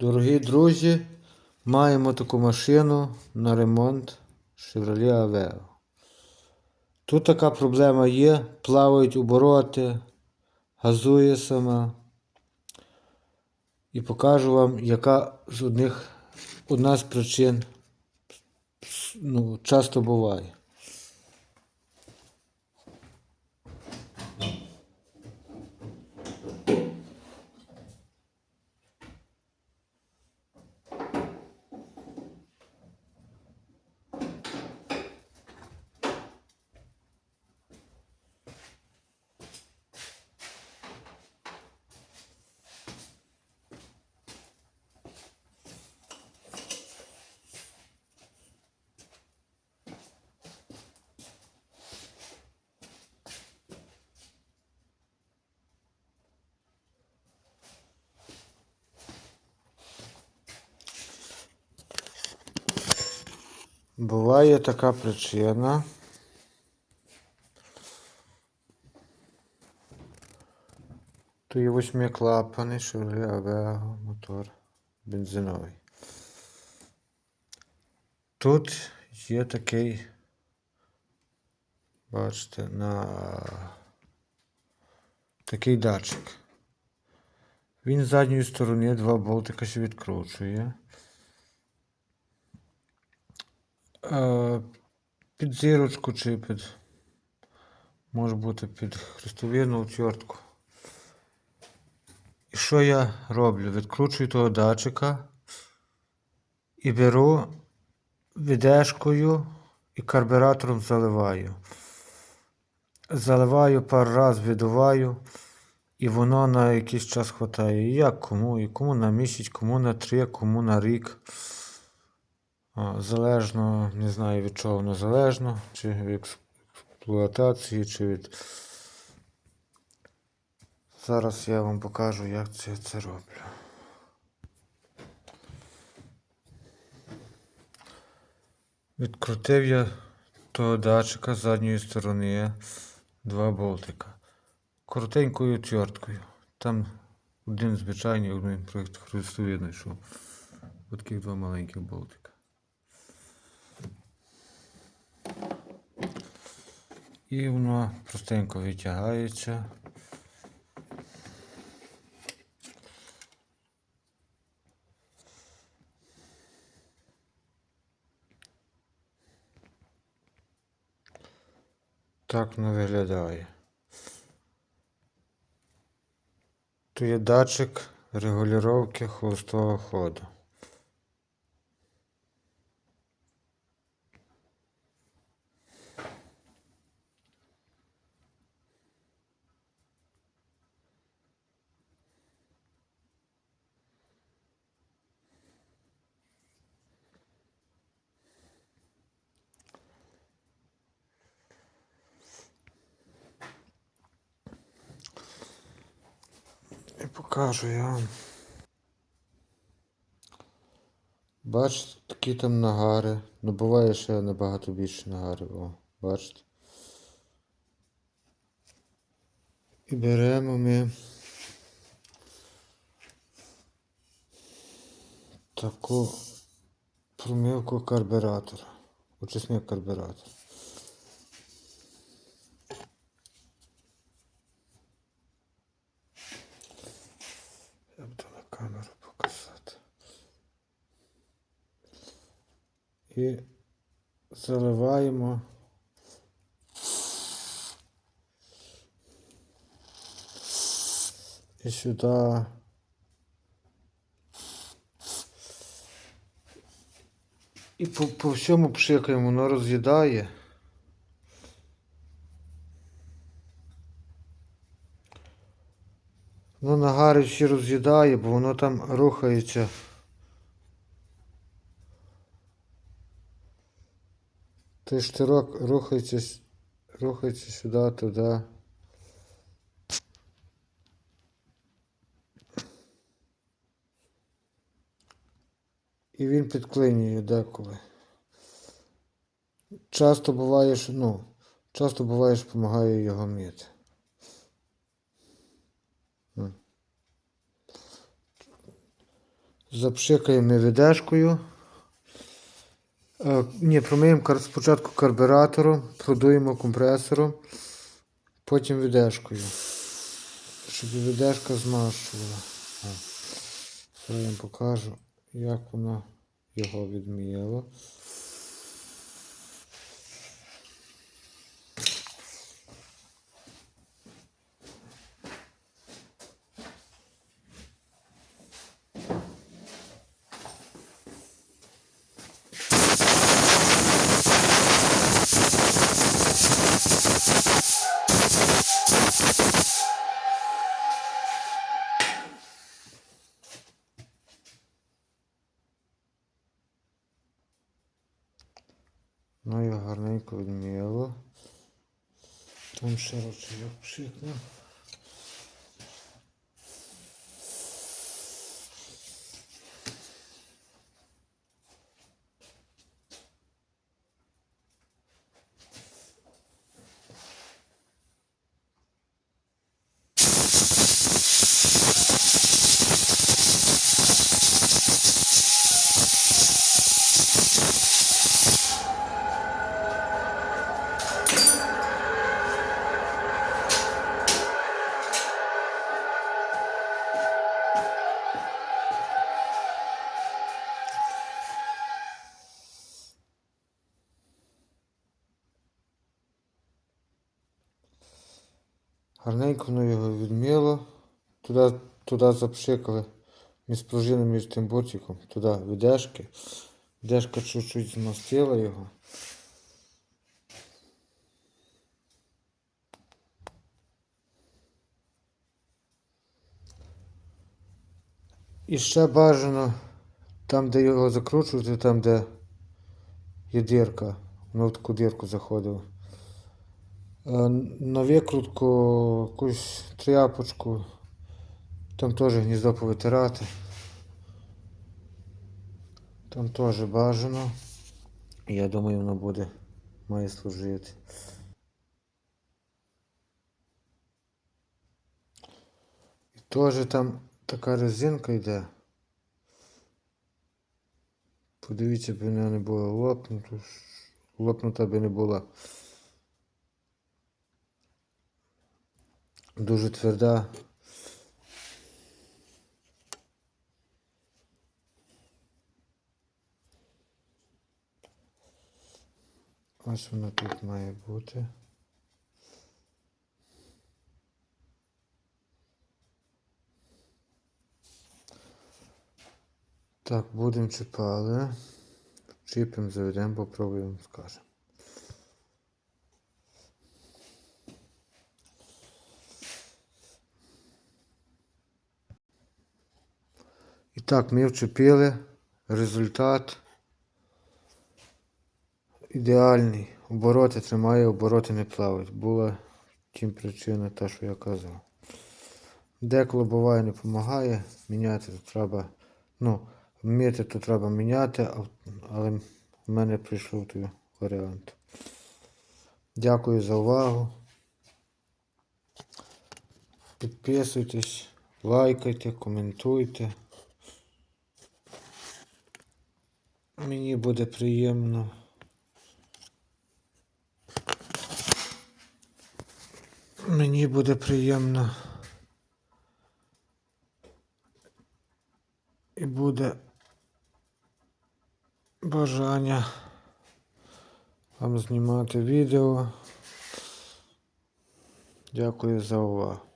Дорогі друзі, маємо таку машину на ремонт Chevrolet Aveo. Тут така проблема є, плавають обороти, газує сама. І покажу вам, яка з одних, одна з причин ну, часто буває. Буває така причина. То є восьмиклапаний Chevrolet Aveo мотор бензиновий. Тут є такий, бачите, на такий датчик. Він з задньої сторони два болтика ще відкручує. Під зірочку чи під. Може бути під хрестовірну отвертку. І що я роблю? Відкручую того датчика і беру відешкою і карбюратором заливаю. Заливаю пару раз, видуваю, і воно на якийсь час хватає. І як кому, і кому на місяць, кому на три, кому на рік. Залежно, не знаю від чого воно залежно, чи від експлуатації, чи від. Зараз я вам покажу, як це, це роблю. Відкрутив я того датчика з задньої сторони два болтика. Коротенькою тверткою. Там один звичайний, один хрестовидний йшов. Ось таких два маленьких болтика. І воно простенько витягається. Так воно виглядає. Тут є датчик регулювання холостого ходу. І покажу я вам. Бачите, такі там нагари. Ну буває ще набагато більше нагари. О, бачите. І беремо ми таку промивку карбюратора. Очисник карбюратора. Я буду на камеру показати. І заливаємо. І сюди. І по, по всьому пшикаємо, воно роз'їдає. Воно нагари всі роз'їдає, бо воно там рухається. Той штирок рухається, рухається сюди, туди. І він підклинює деколи. Часто буває, що, ну, часто буває, що допомагає його мити. М. Запшикаємо ведешкою. Е, ні, промиємо спочатку карбюратором, продуємо компресором, потім відешкою. Щоб відешка змащувала. Зараз я вам покажу, як воно його відміяло. Ну я гарненько відміло. Там ще ручейок пшикнув. Гарненько воно його відміло. Туди, туди запшикали між пружинами між тим бортиком, туди відешки. Відешка чуть-чуть змастила його. І ще бажано там, де його закручувати, там, де є дірка, воно в таку дірку заходило. Е, На викрутку якусь тряпочку, там теж гніздо повитирати. Там теж бажано. Я думаю, воно буде, має служити. І теж там така резинка йде. Подивіться, б вона не була лопнута. Лопнута би не була. Дуже тверда. Ось вона тут має бути. Так, будемо чіпали. Чіпимо, заведемо, попробуємо, скажемо. І так, ми вчепили. Результат ідеальний. Обороти тримає, обороти не плавають. Була тим причина та, що я казав. Деколи буває не допомагає, міняти то треба. Ну, вміти то треба міняти, але в мене прийшов той варіант. Дякую за увагу. Підписуйтесь, лайкайте, коментуйте. Мені буде приємно. Мені буде приємно. І буде бажання вам знімати відео. Дякую за увагу.